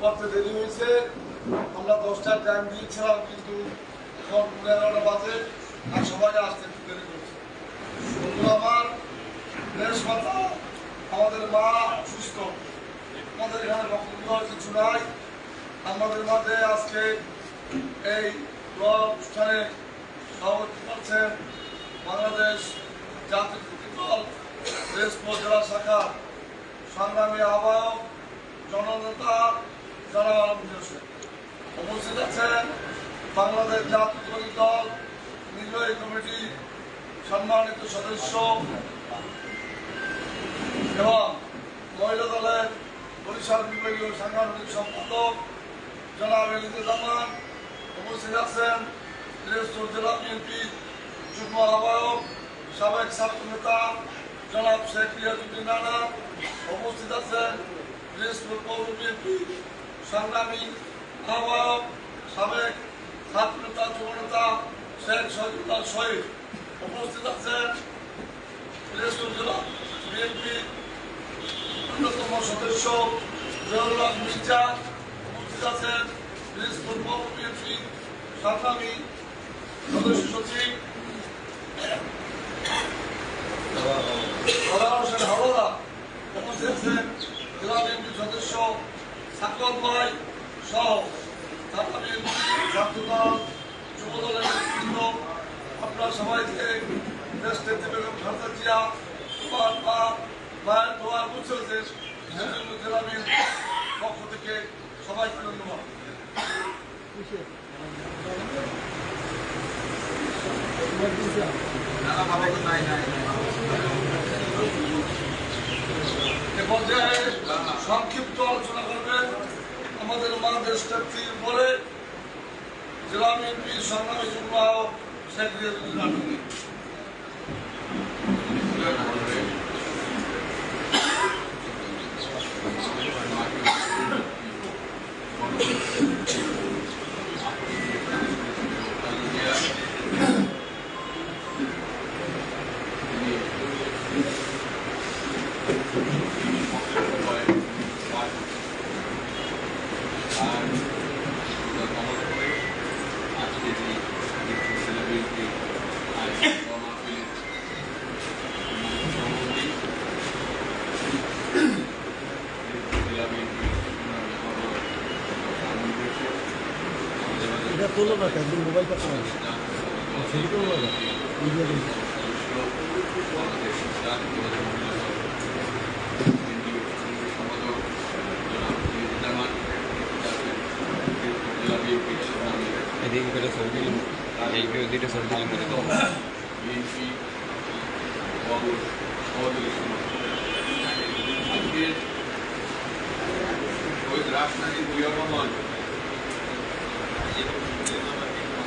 করতে দেরি হয়েছে। আমরা দশটার টাইম দিয়েছিলাম, কিন্তু এখন এগারোটা বাজে আর সবাই আসতে একটু দেরি করছে। বন্ধুরা আমার কথা। আমাদের মা অসুস্থ আমাদের এখানে বক্তব্য দেওয়ার কিছু নাই। আমাদের মাঝে আজকে এই অনুষ্ঠানে সভাপতি করছেন বাংলাদেশ জাতীয় দল দেশপুর জেলা শাখা সংগ্রামী আহ্বায়ক, জননেতা, জনাব আলমগীর হোসেন। উপস্থিত আছেন বাংলাদেশ জাতীয় দল, নির্বাহী কমিটি, সম্মানিত সদস্য এবং মহিলা দলের বরিশাল বিভাগীয় সাংগঠনিক সম্পাদক, জনাব এলিদুজ্জামান উপস্থিত আছেন জেলা বিএনপি যুগ্ম আহ্বায়ক, সাবেক ছাত্র নেতা জনাব শেখ রিয়াজুদ্দিন রানা উপস্থিত আছেন দিনাজপুর পৌর বিএনপি সংগ্রামী আহ্বায়ক সাবেক ছাত্র নেতা যুব নেতা শেখ শহীদুল্লাহ শহীদ উপস্থিত আছেন দিনাজপুর জেলা বিএনপি অন্যতম সদস্য জহুরুল্লাহ মির্জা উপস্থিত আছেন দিনাজপুর পৌর বিএনপি সংগ্রামী সদস্য সচিব সালাম হোসেন সদস্য সাকত ভাই সহ বিএনপি ছাত্রদল যুবদলের আপনার সবাইকে দেশ নেত্রী বেগম খালেদা জিয়া তোমার মা মায়ের পক্ষ থেকে সবাইকে ধন্যবাদ এ পর্যায়ে সংক্ষিপ্ত আলোচনা করবেন আমাদের মা বলে জেলা বিএনপির সংগ্রামী যুগ্ম আহ্বায়ক না কেন মোবাইল পাচ্ছ না ছবি তোলো না ভিডিও দিন এদিকে করে ছবি দিলাম এই করে দুইটা ছবি দিলাম করে দাও রাজধানী জিয়াউর রহমান একটি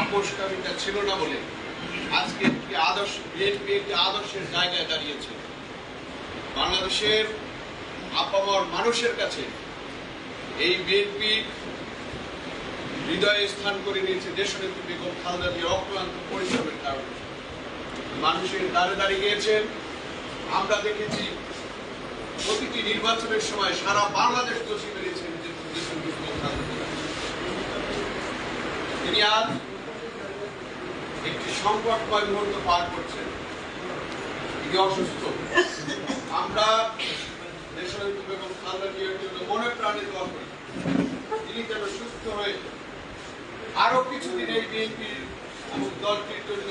আপোষকামিতা ছিল না বলে আজকে একটি আদর্শ বিএনপি একটি আদর্শের জায়গায় দাঁড়িয়েছে। বাংলাদেশের আপামর মানুষের কাছে এই বিএনপি হৃদয়ে স্থান করে নিয়েছে দেশনেত্রী বেগম খালেদা জিয়ার অক্লান্ত পরিশ্রমের কারণে। মানুষের দ্বারে দাঁড়িয়ে গিয়েছেন। আমরা দেখেছি প্রতিটি নির্বাচনের সময় সারা বাংলাদেশ দোষী জিয়া। তিনি আজ একটি সংকটময় মুহূর্ত পার করছেন তিনি অসুস্থ। আমরা খালেদা জিয়ার জন্য মনে প্রাণে দোয়া করি। তিনি যেন সুস্থ হয়ে আরও কিছুদিন এই এবং দলটির জন্য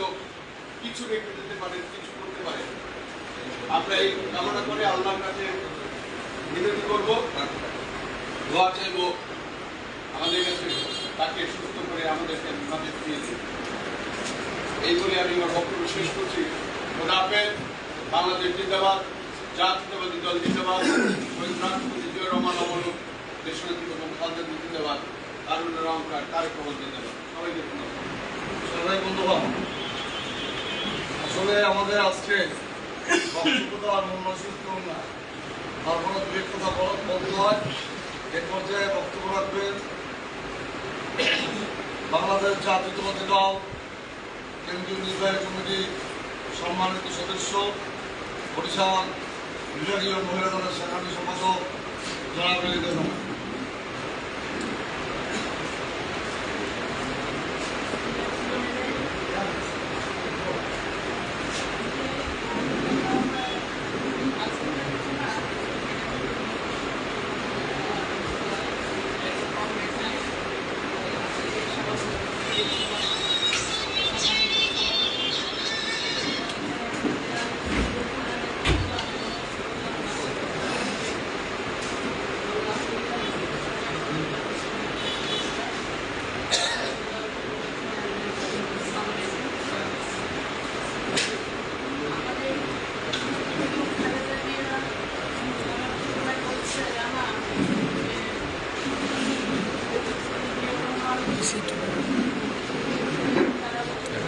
কিছু রেখে দিতে কিছু করতে আমরা এই কামনা করে আল্লাহর কাছে করব। দোয়া চাইব। আমাদের কাছে তাকে সুস্থ করে আমাদেরকে আমাদের দিন। এই বলে আমি আমার বক্তব্য শেষ করছি। খোদা বাংলাদেশ জিন্দাবাদ, জাতীয়তাবাদী দল জিন্দাবাদ রহমান অমল দেশনেত্রী বেগম খালেদা জিন্দাবাদ তারেক রহমান জিন্দাবাদ। সবাইকে সবাই আসলে আমাদের আজকে বক্তব্য আর মন সুস্থ না। তারপরে দু এক কথা হয়, এ পর্যায়ে বক্তব্য রাখবেন বাংলাদেশ জাতীয়তাবাদী দল কেন্দ্রীয় নির্বাহী কমিটি সম্মানিত সদস্য বরিশাল বিভাগীয় মহিলা দলের সেখানে সম্পাদক জনাব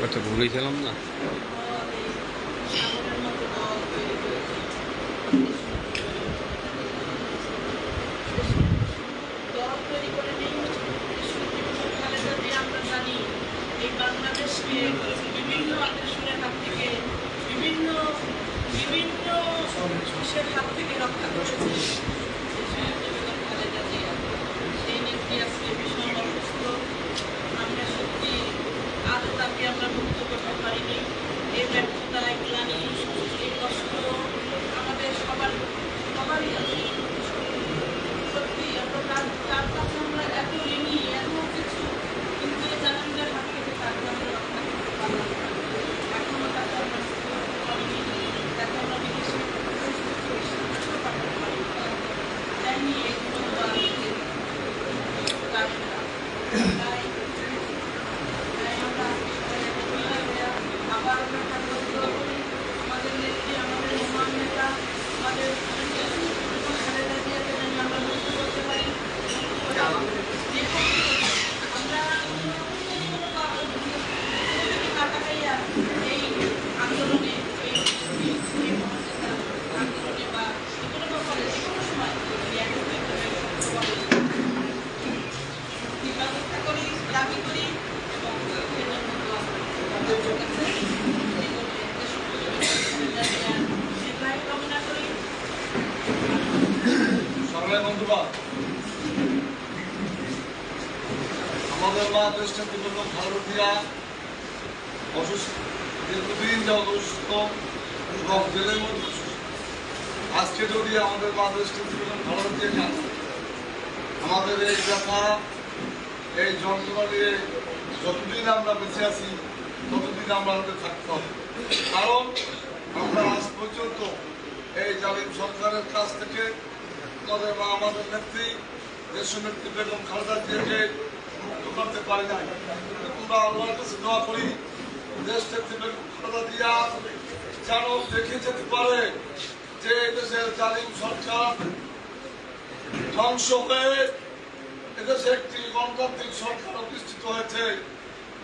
তো ভুলেছিলাম না। বিভিন্ন বিভিন্ন হাত থেকে রক্ষা করেছে খালেদা জিয়া সেই নেত্রী আজকে ভীষণ অসুস্থ আমরা সত্যি আজও তাকে আমরা মুক্ত করতে পারিনি। এই ব্যর্থতা গ্লানি এই কষ্ট আমাদের সবার সবারই আছে সত্যি আমরা তার তার কাছে আমরা এত ঋণী এত কিছু কিন্তু এই জানানদের হাত থেকে তাকে আমরা রক্ষা করতে পারলাম না এখনও তাকে আমরা মুক্ত করতে পারিনি তাকে আমরা বিদেশে চিকিৎসা পাঠাতে পারি তাই নিয়ে এগুলো বা তাই তাই তাই আমরা সবাই একত্রিত হয়ে আবার আমরা ঠাকুর দোয়া করি আমাদের নেত্রী আমাদের মহান নেতা আমাদের খালেদা জিয়াকে যেন আমরা মুক্ত করতে পারি যে আমরা কাটাকাইয়া এই আন্দোলনে এই এই মহান নেতা আন্দোলনে বা যে কোনো ব্যাপারে যে কোনো সময় যদি একত্রিত হয়ে বলে ব্যবস্থা করি দাবি করি এবং সেজন্য দোয়া করি। আপনাদের কাছে জীবনে দেশপ্রিয় দীর্ঘায়ু কামনা করি সবাই বন্ধুবান আমাদের মা দেশটা অসুস্থ, দীর্ঘদিন যাওয়া অসুস্থ জেলের মধ্যে আজকে যদি আমাদের দেশটা ভারতীয় খান আমাদের এই ব্যথা এই যন্ত্রণা নিয়ে যতদিন আমরা বেঁচে আছি, ততদিন আমরা আমাদের থাকতে হবে। কারণ আমরা আজ পর্যন্ত এই জালিম সরকারের কাছ থেকে আমাদের মা আমাদের নেত্রী দেশনেত্রী বেগম খালেদা জিয়াকে করতে পারি নাই। আমরা আল্লাহর কাছে দোয়া করি, দেশ নেত্রী বেগম খালেদা জিয়া যেন দেখে যেতে পারে যে দেশের জালিম সরকার ধ্বংস হয়ে এদেশে একটি গণতান্ত্রিক সরকার প্রতিষ্ঠিত হয়েছে,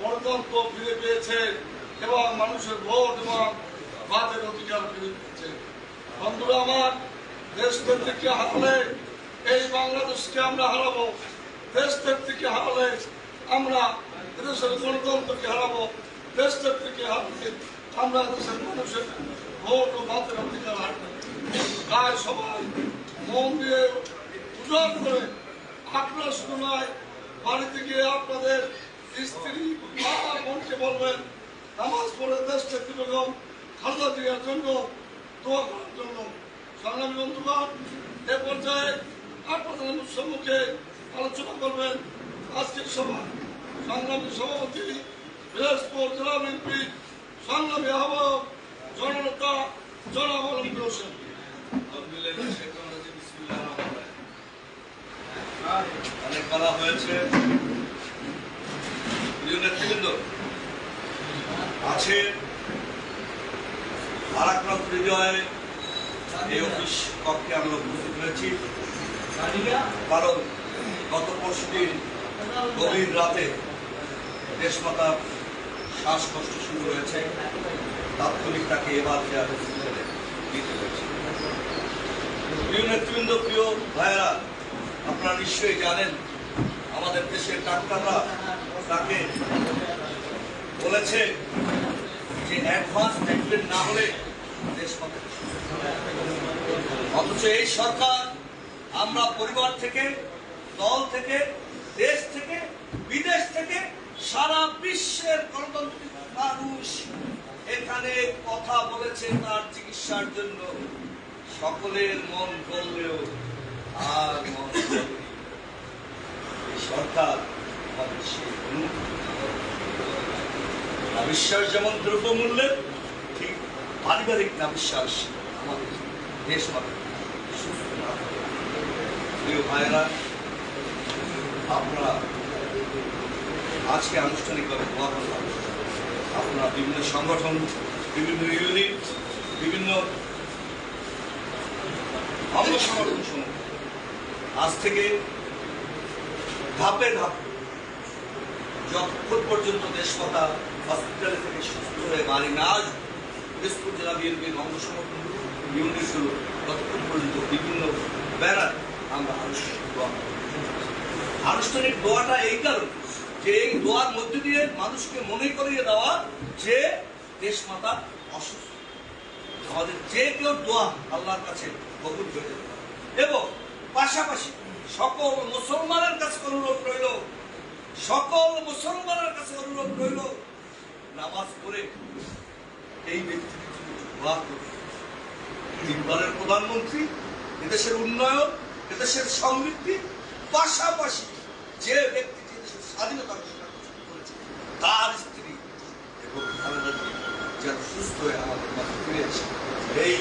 গণতন্ত্র ফিরে পেয়েছে এবং মানুষের ভোট এবং বাদের অধিকার ফিরে পেয়েছে। বন্ধুরা আমার, দেশ থেকে হারালে? এই বাংলাদেশকে আমরা হারাবো। দেশ থেকে হারালে? আমরা দেশের গণতন্ত্রকে হারাবো দেশ থেকে হারালে আমরা দেশের মানুষের ভোট ও বাদের অধিকার হারাবো। তাই সবাই মন দিয়ে উজাড় করে আপনারা শুধু নয়, বাড়িতে গিয়ে আপনাদের স্ত্রী, মা, বোনকে বলবেন, নামাজ পড়ে দেশ নেত্রী বেগম খালেদা জিয়ার জন্য, দোয়া করার জন্য। সংগ্রামী বন্ধুগণ, এ পর্যায়ে আপনাদের সম্মুখে আলোচনা করবেন আজকের সভা সংগ্রামী সভাপতি বিলাসপুর জেলা বিএনপি সংগ্রামী আহ্বায়ক জননেতা জনাব হোসেন। অনেক বলা হয়েছে। নেতৃবৃন্দ আছে বিজয় এই অফিস কক্ষে আমরা উপস্থিত হয়েছি। কারণ গত পরশু দিন গভীর রাতে দেশমাতার শ্বাসকষ্ট শুরু হয়েছে। তাৎক্ষণিক তাকে এবার দেওয়া হসপিটালে দিতে হয়েছে। প্রিয় নেতৃবৃন্দ, প্রিয় ভাইয়েরা, আপনারা নিশ্চয়ই জানেন, আমাদের দেশের ডাক্তাররা তাকে বলেছে যে অ্যাডভান্স ট্রিটমেন্ট না হলে দেশ অথচ এই সরকার আমরা পরিবার থেকে, দল থেকে দেশ থেকে, বিদেশ থেকে সারা বিশ্বের গণতান্ত্রিক মানুষ এখানে কথা বলেছে তার চিকিৎসার জন্য। সকলের মন গললেও আর মন সরকার নাবিশ্বাস যেমন দ্রব্যমূল্যের ঠিক পারিবারিক নাবিশ্বাস আমাদের দেশ মাতা সুস্থ আপনারা আজকে আনুষ্ঠানিকভাবে দোয়া করলাম আপনারা বিভিন্ন সংগঠন, বিভিন্ন ইউনিট বিভিন্ন অঙ্গ সংগঠন সমূহ আজ থেকে ধাপে ধাপে যতক্ষণ পর্যন্ত দেশমাতা হসপিটালে থেকে সুস্থ হয়ে বাড়ি না আসবে দিনাজপুর জেলা বিএনপির অঙ্গ সংগঠন ইউনিটগুলো ততক্ষণ পর্যন্ত বিভিন্ন ব্যানার আমরা আনুষ্ঠানিক। আনুষ্ঠানিক দোয়াটা এই কারণ যে এই দোয়ার মধ্যে দিয়ে মানুষকে মনে করিয়ে দেওয়া যে দেশমাতা অসুস্থ আমাদের যে কেউ দোয়া আল্লাহর কাছে কবুল হয়ে যেতে। এবং পাশাপাশি সকল মুসলমানের কাছে অনুরোধ রইল, সকল মুসলমানের কাছে অনুরোধ রইল, নামাজ পড়ে এই ব্যক্তিকে যদি দোয়া করে তিনবারের প্রধানমন্ত্রী, এদেশের উন্নয়ন, এদেশের সমৃদ্ধি পাশাপাশি যে ব্যক্তি দেশের স্বাধীনতার জন্য করেছে তার স্ত্রী এবং যেন সুস্থ হয়ে আমাদের মাঝে ফিরে আসে। এই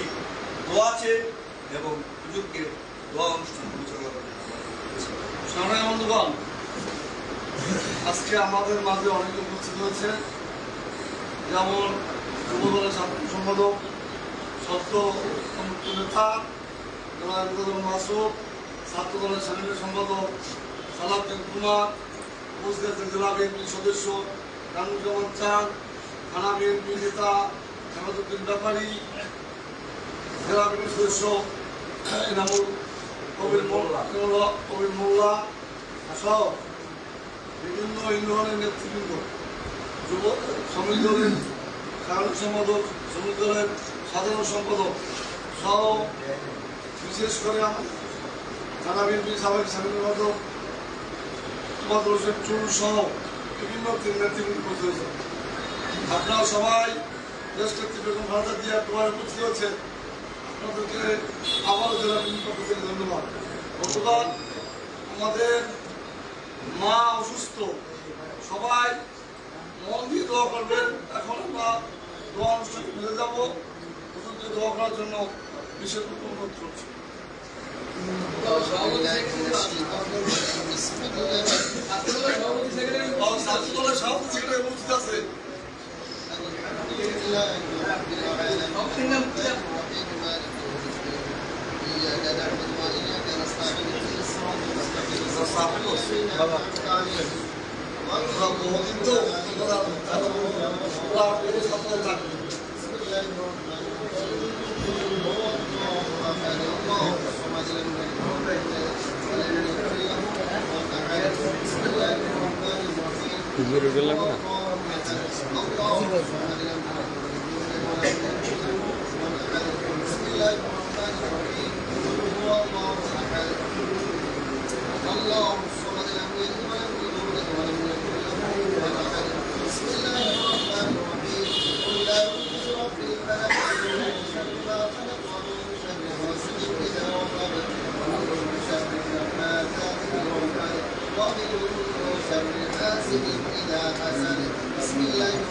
দোয়াচে এবং হুজুরকে দোয়া অনুষ্ঠান পরিচালনা বন্ধুগণ, আজকে আমাদের মাঝে অনেক উপস্থিত হয়েছে। যেমন যুবদলের ছাত্র সম্পাদক, সত্য নেতা মাসুদ ছাত্র দলের সাধারণ সম্পাদক সালাউদ্দিন কুমার কোচবিহার জেলা বিএনপির সদস্য রানুজ্জামান চাঁদ থানা বিএনপি নেতা জামাতুদ্দিন ব্যাপারী জেলা বিএনপি সদস্য এনামুল কবির মোল্লা। কবির মোল্লা সহ বিভিন্ন ইউনিয়নের নেতৃবৃন্দ। যুব শ্রমিক দলের সাধারণ সম্পাদক শ্রমিক দলের সাধারণ সম্পাদক সহ বিশেষ করে থানা বিএনপি সাবেক সাধারণ সম্পাদক হোসেন চুল সহ বিভিন্ন নেতৃবৃন্দ উপস্থিত হয়েছে। আপনারা সবাই দেশ নেত্রী বেগম খালেদা জিয়া তোমার উপস্থিত হয়েছেন আপনাদেরকে আবারও জেলা পক্ষ থেকে ধন্যবাদ। গতকাল আমাদের মা অসুস্থ। সবাই মন দিয়ে দোয়া করবেন। এখন আমরা দোয়া অনুষ্ঠানে ফিরে যাব। দোয়া করার জন্য বিশেষ অনুরোধ করছি। ছাত্রদলের সভাপতি লাগবে المفسدين إذا فسد بسم الله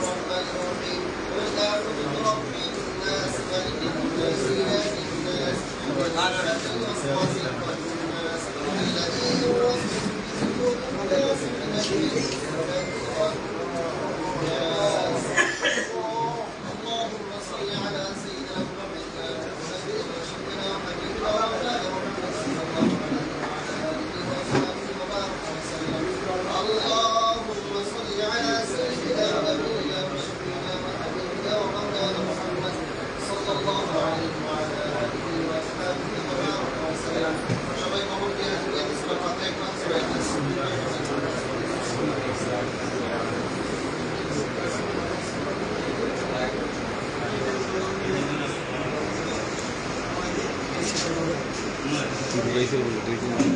这个不就对。劲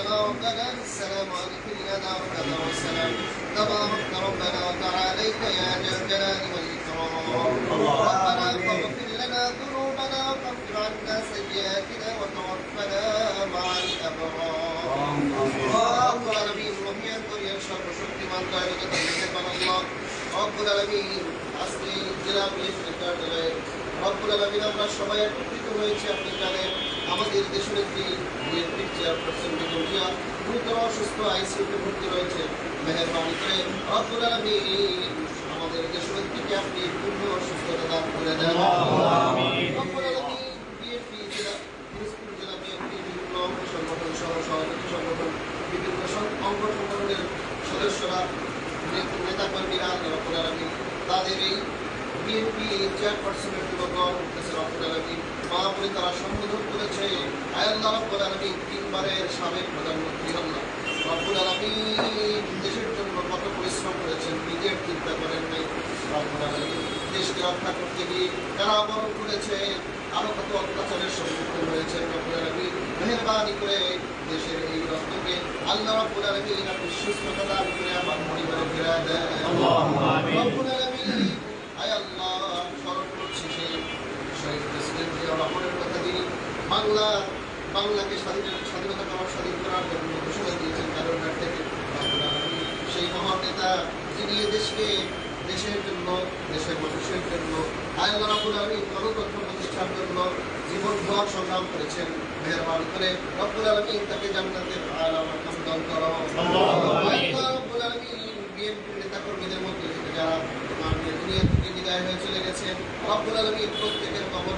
حينا ربنا بالسلام وادخلنا دارك دار السلام تبارك ربنا وتعاليك يا ذا الجلال والاكرام ربنا فاغفر لنا ذنوبنا وكفر عنا سيئاتنا وتوفنا مع الابرار رب العالمين রহিয়ান করিয়ান সর্বশক্তিমান দয়ালু তথা আল্লাহ রব্বুল আলামিন আজকে জেলা পুলিশ কার্যালয়ে রব্বুল আলামিন আমরা সবাই একত্রিত হয়েছি আপনি জানেন আমাদের দেশের একটি বিএনপির চেয়ারপারসন বেগম জিয়া গুরুতর অসুস্থ আইসিইউতে ভর্তি রয়েছে। মেহরবানি করে রব্বুল আলামিন। আমাদের দেশের থেকে আপনি পূর্ণ সুস্থতা দান করে দেন। রব্বুল আলামিন বিএনপি জেলা জেলা বিএনপি বিভিন্ন সংগঠন সহ সহযোগী সংগঠন বিভিন্ন সংগঠনের সদস্যরা নে- নেতাকর্মীরা রব্বুল আলামিন তাদের এই বিএনপি চেয়ারপারসনের দেশের রব্বুল আলামিন মা বলে তারা সম্বোধন করেছে। আয়াল্লাহ রব্বুল আলামিন তিনবারের সাবেক প্রধানমন্ত্রী আল্লাহ রব্বুল আলামিন দেশের জন্য কত পরিশ্রম করেছেন নিজের চিন্তা করেন নাই রব্বুল আলামিন দেশকে রক্ষা করতে গিয়ে কারাবরণ করেছে আরও কত অত্যাচারের সম্মুখীন হয়েছেন রব্বুল আলামিন মেহেরবানি করে দেশের এই রক্তকে আল্লাহ রব্বুল আলামিন আপনি সুস্থতা দান করে আমার পরিবারে ফিরে দেন রব্বুল আলামিন বাংলা, বাংলাকে স্বাধীন, স্বাধীনতা স্বাধীন করার জন্য দিয়েছেন কারণঘাট থেকে সেই মহান নেতা যিনি দেশকে, দেশের জন্য, দেশের মানুষের জন্য আল্লাহ রাব্বুল আলামিন গণতন্ত্র প্রতিষ্ঠার জন্য জীবন ভর সংগ্রাম করেছেন, মেহরবানি করে। রব্বুল আলামিন তাকে জান্নাতের আলা দান করো। রাব্বুল আলামিন বিএনপির নেতাকর্মীদের মধ্যে যারা দুনিয়া বিদায় হয়ে চলে গেছেন, রব্বুল আলামিন প্রত্যেকের কবর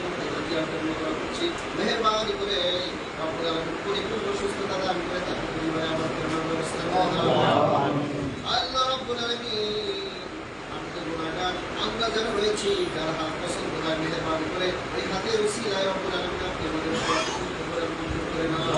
মেহরবানি করে পরিপূর্ণ সুস্থতা দান করে আমার করার ব্যবস্থা আল্লাহ রাব্বুল আলামিন আমি তো গুনাহগার আমরা যারা রয়েছি যারা হাত পছন্দ করে এই হাতের উসিলায় রব্বুল আলামিন আপনি আমাদের সবাইকে সুস্থ করে মঞ্জুর করে নাও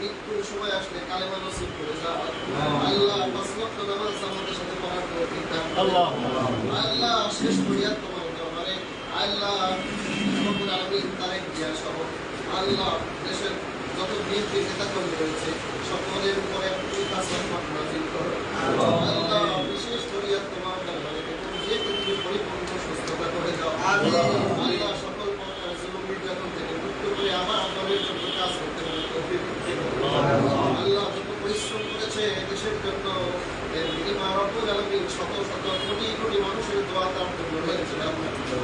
মৃত্যুর সময় আসলে কালেমা নসিব করে দাও আল্লাহ পাঁচ ওয়াক্ত নামাজ আমাদের সাথে পড়ার তৌফিক দান করে আল্লাহ শেষ করিয়া তোমার দরবারে আল্লাহ রব্বুল আলামিন তারেক জিয়া সহ আল্লাহ দেশের যত বিএনপি নেতা কর্মী রয়েছে সকলের উপরে তুমি কাজ নাজিল করো। আল্লাহ বিশেষ করিয়া তোমার দরবারে তুমি যে তুমি পরিপূর্ণ সুস্থতা করে দাও। আল্লাহ সকল প্রকার জুলুম নির্যাতন থেকে মুক্ত করে আমার দলের জন্য কাজ করতে পারে তৌফিক দাও। আল্লাহ। যত পরিশ্রম করেছে দেশের জন্য এর বিনিময় রব্বুল আলামিন শত শত কোটি কোটি মানুষের দোয়া তার জন্য হয়েছে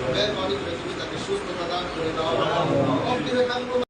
মেহরবানি করে তুমি তাকে সুস্থতা দান করে দাও